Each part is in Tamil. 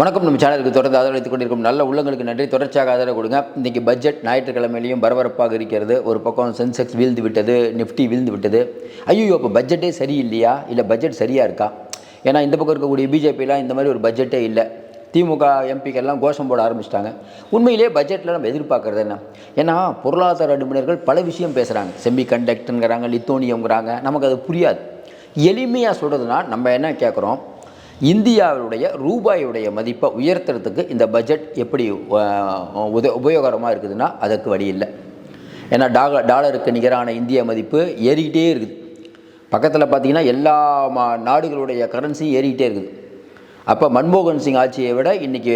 வணக்கம். நம்ம சேனலுக்கு தொடர்ந்து ஆதரவளித்துக் கொண்டிருக்கும் நல்ல உள்ளங்களுக்கு நன்றி. தொடர்ச்சியாக ஆதரவு கொடுங்க. இன்றைக்கி பட்ஜெட் ஞாயிற்றுக்கிழமையிலையும் பரபரப்பாக இருக்கிறது. ஒரு பக்கம் சென்செக்ஸ் வீழ்ந்து விட்டது நிஃப்டி வீழ்ந்து விட்டது. ஐயோ இப்போ பட்ஜெட்டே சரியில்லையா? இல்லை பட்ஜெட் சரியாக இருக்கா? ஏன்னா இந்த பக்கம் இருக்கக்கூடிய பிஜேபிலாம் இந்த மாதிரி ஒரு பட்ஜெட்டே இல்லை. திமுக எம்பிக்கெல்லாம் கோஷம் போட ஆரம்பிச்சிட்டாங்க. உண்மையிலேயே பட்ஜெட்டில் நம்ம எதிர்பார்க்குறது என்ன? ஏன்னா பொருளாதார நிபுணர்கள் பல விஷயம் பேசுகிறாங்க செமி கண்டக்டருங்கிறாங்க லித்தோனியம்ங்கிறாங்க நமக்கு அது புரியாது. எளிமையாக சொல்கிறதுனா நம்ம என்ன கேட்குறோம் இந்தியாவுடைய ரூபாயுடைய மதிப்பை உயர்த்துறதுக்கு இந்த பட்ஜெட் எப்படி உத உபயோகரமாக இருக்குதுன்னா அதற்கு வழி இல்லை. ஏன்னா டாலர் டாலருக்கு நிகரான இந்திய மதிப்பு ஏறிக்கிட்டே இருக்குது. பக்கத்தில் பார்த்தீங்கன்னா எல்லா மா நாடுகளுடைய கரன்சியும் ஏறிக்கிட்டே இருக்குது. அப்போ மன்மோகன் சிங் ஆட்சியை விட இன்றைக்கி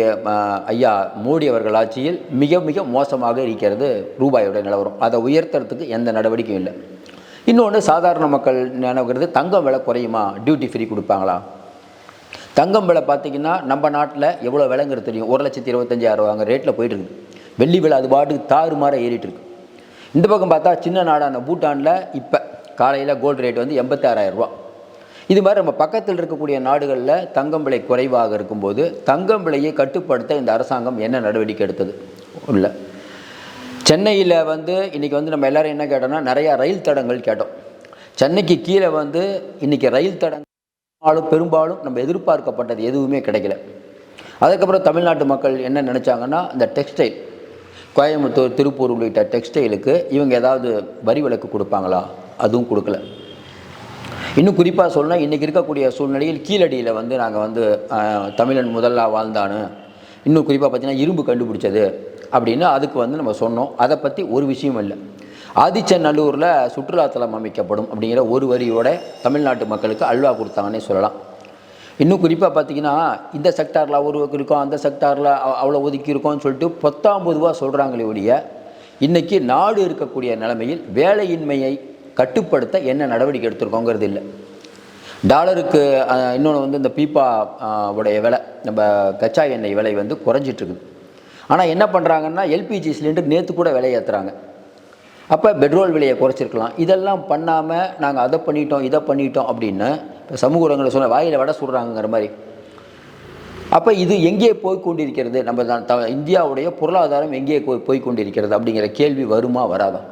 ஐயா மோடி அவர்கள் ஆட்சியில் மிக மிக மோசமாக இருக்கிறது ரூபாயோட நிலவரம். அதை உயர்த்துறதுக்கு எந்த நடவடிக்கையும் இல்லை. இன்னொன்று சாதாரண மக்கள் நினைக்கிறது தங்கம் விலை குறையுமா? டியூட்டி ஃப்ரீ கொடுப்பாங்களா? தங்கம் விலை பார்த்தீங்கன்னா நம்ம நாட்டில் எவ்வளோ விலைங்கிறது தெரியும். ஒரு லட்சத்தி இருபத்தஞ்சாயிரம் ரூபாங்க ரேட்டில் போயிட்டு இருக்குது வெள்ளி விலை அது பாட்டுக்கு தாறுமாற ஏறிட்டு இருக்கு இந்த பக்கம் பார்த்தா சின்ன நாடான பூட்டானில் இப்போ காலையில் கோல்டு ரேட் வந்து எண்பத்தாறாயிரம் ரூபா. இது மாதிரி நம்ம பக்கத்தில் இருக்கக்கூடிய நாடுகளில் தங்கம் விலை குறைவாக இருக்கும்போது தங்கம் விலையை கட்டுப்படுத்த இந்த அரசாங்கம் என்ன நடவடிக்கை எடுத்தது? இல்லை சென்னையில் வந்து இன்றைக்கி வந்து நம்ம எல்லாரும் என்ன கேட்டோம்னா நிறையா ரயில் தடங்கள் கேட்டோம். சென்னைக்கு கீழே வந்து இன்றைக்கி ரயில் தடங்கள் பெரும்பாலும் பெரும்பாலும் நம்ம எதிர்பார்க்கப்பட்டது எதுவுமே கிடைக்கல. அதுக்கப்புறம் தமிழ்நாட்டு மக்கள் என்ன நினச்சாங்கன்னா இந்த டெக்ஸ்டைல் கோயம்புத்தூர் திருப்பூர் உள்ளிட்ட டெக்ஸ்டைலுக்கு இவங்க ஏதாவது வரி விலக்கு கொடுப்பாங்களா? அதுவும் கொடுக்கல. இன்னும் குறிப்பாக சொல்லணும் இன்றைக்கி இருக்கக்கூடிய சூழ்நிலையில் கீழடியில் வந்து நாங்கள் வந்து தமிழன் முதலாக வாழ்ந்தானு இன்னும் குறிப்பாக பார்த்தீங்கன்னா இரும்பு கண்டுபிடிச்சது அப்படின்னு அதுக்கு வந்து நம்ம சொன்னோம். அதை பற்றி ஒரு விஷயம் இல்லை. ஆதிச்சநல்லூரில் சுற்றுலாத்தலம் அமைக்கப்படும் அப்படிங்கிற ஒரு வரியோட தமிழ்நாட்டு மக்களுக்கு அல்வா கொடுத்தாங்கன்னே சொல்லலாம். இன்னும் குறிப்பாக பார்த்தீங்கன்னா இந்த செக்டாரில் ஒரு இருக்கும் அந்த செக்டாரில் அவ்வளோ ஒதுக்கி இருக்கோம்னு சொல்லிட்டு பத்தாம்பது ரூபா சொல்கிறாங்களே ஒழிய இன்றைக்கி நாடு இருக்கக்கூடிய நிலைமையில் வேலையின்மையை கட்டுப்படுத்த என்ன நடவடிக்கை எடுத்திருக்கோங்கிறது இல்லை. டாலருக்கு இன்னொன்று வந்து இந்த பீப்பா உடைய விலை நம்ம கச்சா எண்ணெய் விலை வந்து குறைஞ்சிட்ருக்குது ஆனால் என்ன பண்ணுறாங்கன்னா எல்பிஜி சிலிண்டர் நேற்று கூட விலை ஏற்றுறாங்க அப்போ பெட்ரோல் விலையை குறைச்சிருக்கலாம். இதெல்லாம் பண்ணாமல் நாங்கள் அதை பண்ணிட்டோம் இதை பண்ணிட்டோம் அப்படின்னு இப்போ சமூக ஊடகங்களை சொன்ன வாயில் வடை சுடுறாங்கிற மாதிரி. அப்போ இது எங்கே போய் கொண்டிருக்கிறது? நம்ம தான் த இந்தியாவுடைய பொருளாதாரம் எங்கே போய் போய் கொண்டிருக்கிறது அப்படிங்கிற கேள்வி வருமா வராதா?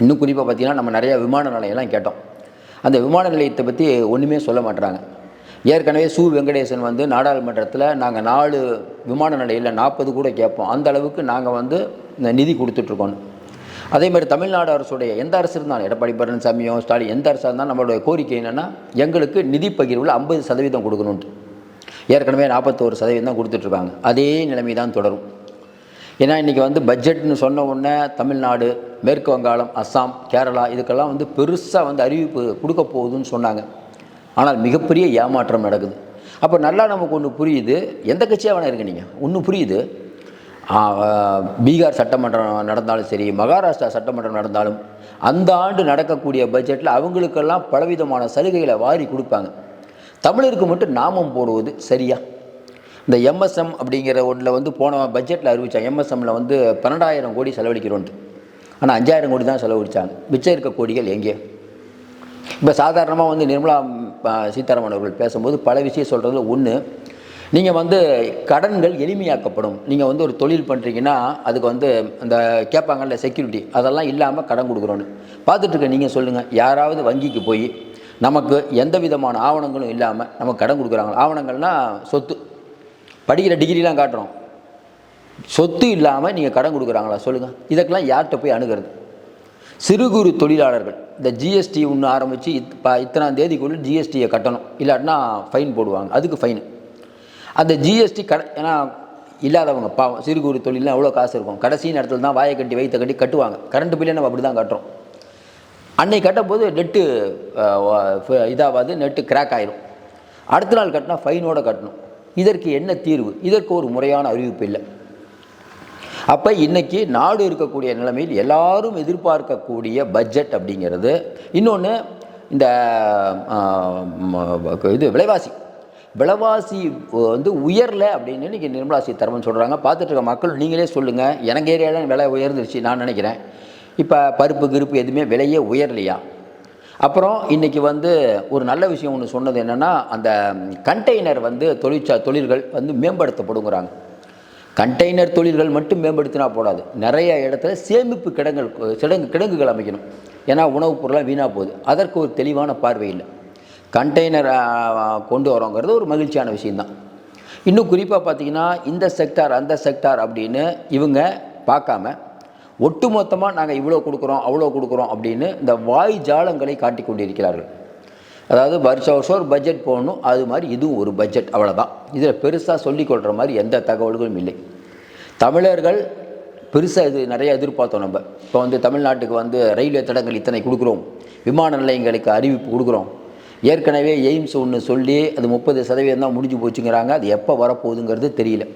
இன்னும் குறிப்பாக பார்த்தீங்கன்னா நம்ம நிறையா விமான நிலையம்லாம் கேட்டோம். அந்த விமான நிலையத்தை பற்றி ஒன்றுமே சொல்ல மாட்டுறாங்க ஏற்கனவே சு. வெங்கடேசன் வந்து நாடாளுமன்றத்தில் நாங்கள் நாலு விமான நிலையில் நாற்பது கூட கேட்போம். அந்த அளவுக்கு நாங்கள் வந்து இந்த நிதி கொடுத்துட்ருக்கோம் அதே மாதிரி தமிழ்நாடு அரசுடைய எந்த அரசு இருந்தாலும் எடப்பாடி பழனிசாமியோ ஸ்டாலின் எந்த அரசாக இருந்தாலும் நம்மளுடைய கோரிக்கை என்னென்னா எங்களுக்கு நிதி பகிர்வில் ஐம்பது சதவீதம் கொடுக்கணுன்ட்டு ஏற்கனவே நாற்பத்தோரு சதவீதம் தான் கொடுத்துட்ருக்காங்க. அதே நிலைமை தான் தொடரும். ஏன்னா இன்றைக்கி வந்து பட்ஜெட்னு சொன்ன உடனே தமிழ்நாடு மேற்கு வங்காளம் அஸ்ஸாம் கேரளா இதுக்கெல்லாம் வந்து பெருசாக வந்து அறிவிப்பு கொடுக்க போகுதுன்னு சொன்னாங்க. ஆனால் மிகப்பெரிய ஏமாற்றம் நடக்குது. அப்போ நல்லா நமக்கு ஒன்று புரியுது. எந்த கட்சியாக வேணா இருங்க நீங்கள் ஒன்று புரியுது. பீகார் சட்டமன்றம் நடந்தாலும் சரி மகாராஷ்டிரா சட்டமன்றம் நடந்தாலும் அந்த ஆண்டு நடக்கக்கூடிய பட்ஜெட்டில் அவங்களுக்கெல்லாம் பலவிதமான சலுகைகளை வாரி கொடுப்பாங்க. தமிழருக்கு மட்டும் நாமம் போடுவது சரியா? இந்த எம்எஸ்எம் அப்படிங்கிற ஒன்றில் வந்து போன பட்ஜெட்டில் அறிவிச்சாங்க. எம்எஸ்எம்மில் வந்து பன்னெண்டாயிரம் கோடி செலவழிக்கிறோன்ட்டு. ஆனால் அஞ்சாயிரம் கோடி தான் செலவழிச்சாங்க. மிச்சம் இருக்க கோடிகள் எங்கே? இப்போ சாதாரணமாக வந்து நிர்மலா சீதாராமன் அவர்கள் பேசும்போது பல விஷயம் சொல்கிறதுல ஒன்று நீங்கள் வந்து கடன்கள் எளிமையாக்கப்படும். நீங்கள் வந்து ஒரு தொழில் பண்ணுறீங்கன்னா அதுக்கு வந்து அந்த கேட்பாங்கல்ல செக்யூரிட்டி அதெல்லாம் இல்லாமல் கடன் கொடுக்குறோன்னு. பார்த்துட்ருக்க நீங்கள் சொல்லுங்கள் யாராவது வங்கிக்கு போய் நமக்கு எந்த விதமான ஆவணங்களும் இல்லாமல் நமக்கு கடன் கொடுக்குறாங்க. ஆவணங்கள்னா சொத்து. படிக்கிற டிகிரிலாம் காட்டுறோம். சொத்து இல்லாமல் நீங்கள் கடன் கொடுக்குறாங்களா? சொல்லுங்கள் இதுக்கெல்லாம் யார்கிட்ட போய் அணுகிறது? சிறு குறு தொழிலாளர்கள். இந்த ஜிஎஸ்டி ஒன்று ஆரம்பித்து இத் ப இத்தனாம் தேதிக்குள்ளே ஜிஎஸ்டியை கட்டணும். இல்லாட்டினா ஃபைன் போடுவாங்க. அதுக்கு ஃபைன் அந்த ஜிஎஸ்டி கட ஏன்னா இல்லாதவங்க பாவம் சிறு குறு தொழிலாம் எவ்வளோ காசு இருக்கும்? கடைசி நேரத்தில் தான் வாயை கட்டி வைத்த கட்டி கட்டுவாங்க. கரண்ட் பில்லே நம்ம அப்படி தான் கட்டுறோம். அன்னைக்கு கட்டும்போது நெட்டு இதாகாது நெட்டு கிராக் ஆயிரும். அடுத்த நாள் கட்டினா ஃபைனோடு கட்டணும். இதற்கு என்ன தீர்வு? இதற்கு ஒரு முறையான அறிவிப்பு இல்லை. அப்போ இன்னைக்கு நாடு இருக்கக்கூடிய நிலைமையில் எல்லாரும் எதிர்பார்க்கக்கூடிய பட்ஜெட் அப்படிங்கிறது. இன்னொன்று இந்த இது விலைவாசி. விலைவாசி வந்து உயரல அப்படின்னு இன்றைக்கி நிர்மலா சீதாராமன் சொல்கிறாங்க பார்த்துட்டு இருக்க மக்கள் நீங்களே சொல்லுங்கள் எனக்கு ஏரியாவில் விலை உயர்ந்துருச்சு நான் நினைக்கிறேன். இப்போ பருப்பு கிருப்பு எதுவுமே விலையே உயரலையா? அப்புறம் இன்றைக்கி வந்து ஒரு நல்ல விஷயம் ஒன்று சொன்னது என்னென்னா அந்த கண்டெய்னர் வந்து தொழிற்சா தொழில்கள் வந்து மேம்படுத்தப்படுங்கிறாங்க. கண்டெய்னர் தொழில்கள் மட்டும் மேம்படுத்தினா போடாது நிறைய இடத்துல சேமிப்பு கிடங்கள் கிடங்கு கிடங்குகள் அமைக்கணும். ஏன்னா உணவுப் பொருளாக வீணாக போகுது. அதற்கு ஒரு தெளிவான பார்வை இல்லை. கண்டெய்னர் கொண்டு வரோங்கிறது ஒரு மகிழ்ச்சியான விஷயந்தான் இன்னும் குறிப்பாக பார்த்தீங்கன்னா இந்த செக்டார் அந்த செக்டார் அப்படின்னு இவங்க பார்க்காம ஒட்டுமொத்தமாக நாங்கள் இவ்வளோ கொடுக்குறோம் அவ்வளோ கொடுக்குறோம் அப்படின்னு இந்த வாய் ஜாலங்களை காட்டி கொண்டிருக்கிறார்கள். அதாவது வருஷ வருஷம் ஒரு பட்ஜெட் போகணும் அது மாதிரி இதுவும் ஒரு பட்ஜெட் அவ்வளோதான் இதில் பெருசாக சொல்லிக்கொள்கிற மாதிரி எந்த தகவல்களும் இல்லை. தமிழர்கள் பெருசாக இது நிறைய எதிர்பார்த்தோம் நம்ம. இப்போ வந்து தமிழ்நாட்டுக்கு வந்து ரயில்வே தடங்கள் இத்தனை கொடுக்குறோம். விமான நிலையங்களுக்கு அறிவிப்பு கொடுக்குறோம். ஏற்கனவே எய்ம்ஸ் ஒன்று சொல்லி அது முப்பது சதவீதம் தான் முடிஞ்சு போச்சுங்கிறாங்க. அது எப்போ வரப்போகுதுங்கிறது தெரியல.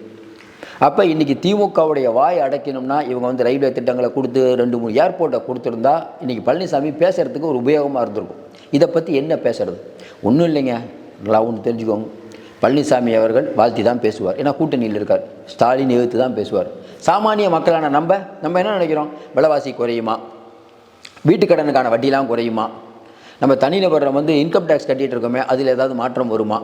அப்போ இன்றைக்கி திமுகவுடைய வாய் அடைக்கணும்னா இவங்க வந்து ரயில்வே திட்டங்களை கொடுத்து ரெண்டு மூணு ஏர்போர்ட்டை கொடுத்துருந்தா இன்றைக்கி பழனிசாமி பேசுகிறதுக்கு ஒரு உபயோகமாக இருந்திருக்கும். இதை பற்றி என்ன பேசுகிறது ஒன்றும் இல்லைங்க. நல்லா ஒன்று தெரிஞ்சுக்கோங்க. பழனிசாமி அவர்கள் வாழ்த்தி தான் பேசுவார். ஏன்னா கூட்டணியில் இருக்கார். ஸ்டாலின் எழுத்து தான் பேசுவார். சாமானிய மக்களான நம்ம நம்ம என்ன நினைக்கிறோம்? விலைவாசி குறையுமா? வீட்டு கடனுக்கான வட்டிலாம் குறையுமா? நம்ம தனிநபர் வந்து இன்கம் டேக்ஸ் கட்டிகிட்டு இருக்கோமே அதில் ஏதாவது மாற்றம் வருமா?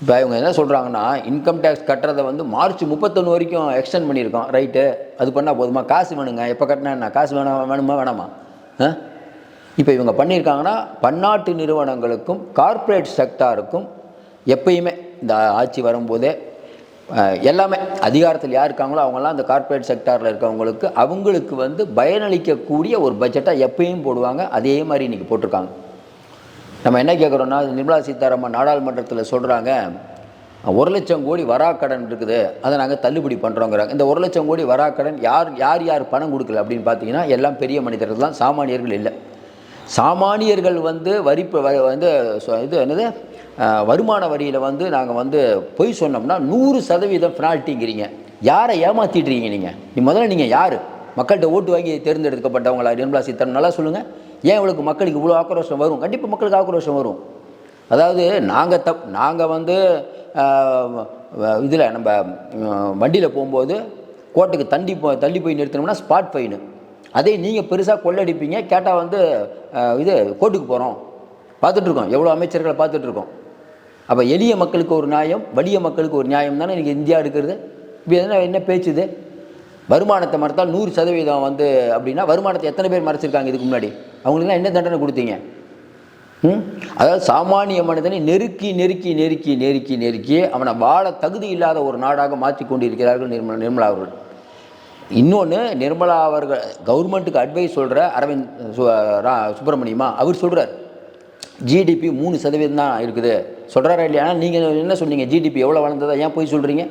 இப்போ இவங்க என்ன சொல்கிறாங்கன்னா இன்கம் டேக்ஸ் கட்டுறதை வந்து மார்ச் முப்பத்தொன்று வரைக்கும் எக்ஸ்டெண்ட் பண்ணியிருக்கோம் ரைட்டு அது பண்ணால் போதுமா? காசு வேணுங்க. எப்போ கட்டினா என்ன? காசு வேணாம் வேணுமா வேணாமா? ஆ? இப்போ இவங்க பண்ணியிருக்காங்கன்னா பன்னாட்டு நிறுவனங்களுக்கும் கார்ப்பரேட் செக்டாருக்கும் எப்பயுமே இந்த ஆட்சி வரும்போதே எல்லாமே அதிகாரத்தில் யார் இருக்காங்களோ அவங்கெல்லாம் அந்த கார்ப்பரேட் செக்டாரில் இருக்கவங்களுக்கு அவங்களுக்கு வந்து பயனளிக்கக்கூடிய ஒரு பட்ஜெட்டாக எப்பயும் போடுவாங்க. அதே மாதிரி இன்றைக்கி போட்டிருக்காங்க. நம்ம என்ன கேட்குறோன்னா நிர்மலா சீதாராமன் நாடாளுமன்றத்தில் சொல்கிறாங்க ஒரு லட்சம் கோடி வராக்கடன் இருக்குது அதை நாங்கள் தள்ளுபடி பண்ணுறோங்கிறாங்க இந்த ஒரு லட்சம் கோடி வராக்கடன் யார் யார் யார் பணம் கொடுக்கல அப்படின்னு பார்த்தீங்கன்னா எல்லாம் பெரிய மனிதர்கள் தான் சாமானியர்கள் இல்லை. சாமானியர்கள் வந்து வரி வந்து சொ- இது என்னது? வருமான வரியில் வந்து நாங்கள் வந்து பொய் சொன்னோம்னா நூறு சதவீதம் பெனால்ட்டிங்கிறீங்க யாரை ஏமாற்றிட்டுறீங்க நீங்கள் நீ முதல்ல நீங்கள் யார்? மக்கள்கிட்ட ஓட்டு வாங்கி தேர்ந்தெடுக்கப்பட்டவங்களா? நிர்மலா சீத்தாராமன் நல்லா சொல்லுங்கள் ஏன் இவளுக்கு மக்களுக்கு இவ்வளோ ஆக்ரோஷம் வரும்? கண்டிப்பாக மக்களுக்கு ஆக்ரோஷம் வரும். அதாவது நாங்கள் தப் நாங்கள் வந்து இதில் நம்ம வண்டியில் போகும்போது கோர்ட்டுக்கு தண்டி போ தள்ளி போய் நிறுத்தினோம்னா ஸ்பாட் ஃபைனு அதே நீங்கள் பெருசாக கொள்ளடிப்பீங்க. கேட்டால் வந்து இது கோர்ட்டுக்கு போகிறோம் பார்த்துட்ருக்கோம் எவ்வளோ அமைச்சர்களை பார்த்துட்ருக்கோம் அப்போ எளிய மக்களுக்கு ஒரு நியாயம் வலிய மக்களுக்கு ஒரு நியாயம் தானே இன்றைக்கி இந்தியா இருக்கிறது? இப்போ என்ன என்ன பேச்சுது? வருமானத்தை மறுத்தால் நூறு சதவீதம் வந்து அப்படின்னா வருமானத்தை எத்தனை பேர் மறைச்சிருக்காங்க இதுக்கு முன்னாடி? அவங்களுக்குலாம் என்ன தண்டனை கொடுத்தீங்க? ம்? அதாவது சாமானிய மனிதனை நெருக்கி நெருக்கி நெருக்கி நெருக்கி நெருக்கி அவனை வாழ தகுதி இல்லாத ஒரு நாடாக மாற்றி கொண்டிருக்கிறார்கள் நிர்மலா நிர்மலா அவர்கள். இன்னொன்று நிர்மலா அவர்கள் கவர்மெண்ட்டுக்கு அட்வைஸ் சொல்கிற அரவிந்த் சு- ரா- சுப்பிரமணியமா அவர் சொல்கிறார் ஜிடிபி மூணு சதவீதம் தான் இருக்குது. சொல்கிறாரா இல்லையா? ஆனால் நீங்கள் என்ன சொன்னீங்க? ஜிடிபி எவ்வளோ வளர்ந்ததா? ஏன் போய் சொல்கிறீங்க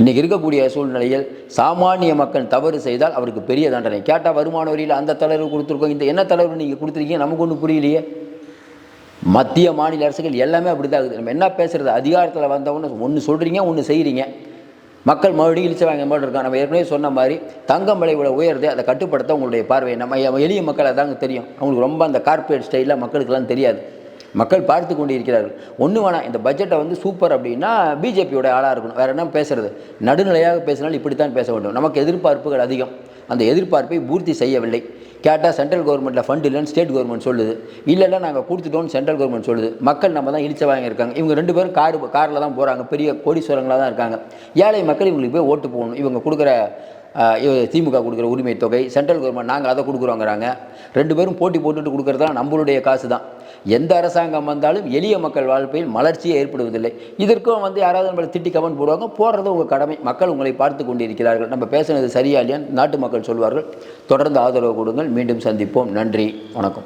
இன்றைக்கி இருக்கக்கூடிய சூழ்நிலையில் சாமானிய மக்கள் தவறு செய்தால் அவருக்கு பெரிய தண்டனை. கேட்டால் வருமான வரியில் அந்த தளர்வு கொடுத்துருக்கோம். இந்த என்ன தளர்வு நீங்கள் கொடுத்துருக்கீங்க? நமக்கு ஒன்றும் புரியலையே. மத்திய மாநில அரசுகள் எல்லாமே அப்படி தான் இருக்குது. நம்ம என்ன பேசுகிறது அதிகாரத்தில் வந்தவொன்னு ஒன்று சொல்கிறீங்க ஒன்று செய்கிறீங்க மக்கள் மறுபடியும் இழிச்ச வாங்க மாதிரி இருக்காங்க. நம்ம ஏற்கனவே சொன்ன மாதிரி தங்கம் விலை இவ்வளோ உயருது அதை கட்டுப்படுத்த உங்களுடைய பார்வை. நம்ம எளிய மக்கள் அதாங்க தெரியும். அவங்களுக்கு ரொம்ப அந்த கார்பரேட் ஸ்டைலில் மக்களுக்கெல்லாம் தெரியாது. மக்கள் பார்த்து கொண்டு இருக்கிறார்கள் ஒன்று வேணாம் இந்த பட்ஜெட்டை வந்து சூப்பர் அப்படின்னா பிஜேபியோட ஆளாக இருக்கணும். வேறு என்ன பேசுறது? நடுநிலையாக பேசினால் இப்படித்தான் பேச வேண்டும். நமக்கு எதிர்பார்ப்புகள் அதிகம். அந்த எதிர்பார்ப்பை பூர்த்தி செய்யவில்லை. கேட்டால் சென்ட்ரல் கவர்மெண்ட்டில் ஃபண்ட் இல்லைன்னு ஸ்டேட் கவர்மெண்ட் சொல்லுது. இல்லைன்னா நாங்கள் கொடுத்துட்டோம்னு சென்ட்ரல் கவர்மெண்ட் சொல்லுது. மக்கள் நம்ம தான் இழிச்ச வாங்கி இருக்காங்க இவங்க ரெண்டு பேரும் கார் காரில் தான் போகிறாங்க பெரிய கோடீஸ்வரங்களாக தான் இருக்காங்க. ஏழை மக்கள் இவங்களுக்கு போய் ஓட்டு போகணும் இவங்க கொடுக்குற திமுக கொடுக்குற உரிமை தொகை சென்ட்ரல் கவர்மெண்ட் நாங்கள் அதை கொடுக்குறோங்கிறாங்க. ரெண்டு பேரும் போட்டி போட்டுட்டு கொடுக்குறதுலாம் நம்மளுடைய காசு தான் எந்த அரசாங்கம் வந்தாலும் எளிய மக்கள் வாழ்க்கையில் மலர்ச்சியே ஏற்படுவதில்லை. இதற்கும் வந்து யாராவது நம்மளை திட்டி கமெண்ட் போடுவாங்க போடுறது உங்கள் கடமை. மக்கள் உங்களை பார்த்து கொண்டிருக்கிறார்கள். நம்ம பேசுனது சரியா இல்லையான்னு நாட்டு மக்கள் சொல்வார்கள். தொடர்ந்து ஆதரவு கொடுங்கள். மீண்டும் சந்திப்போம். நன்றி. வணக்கம்.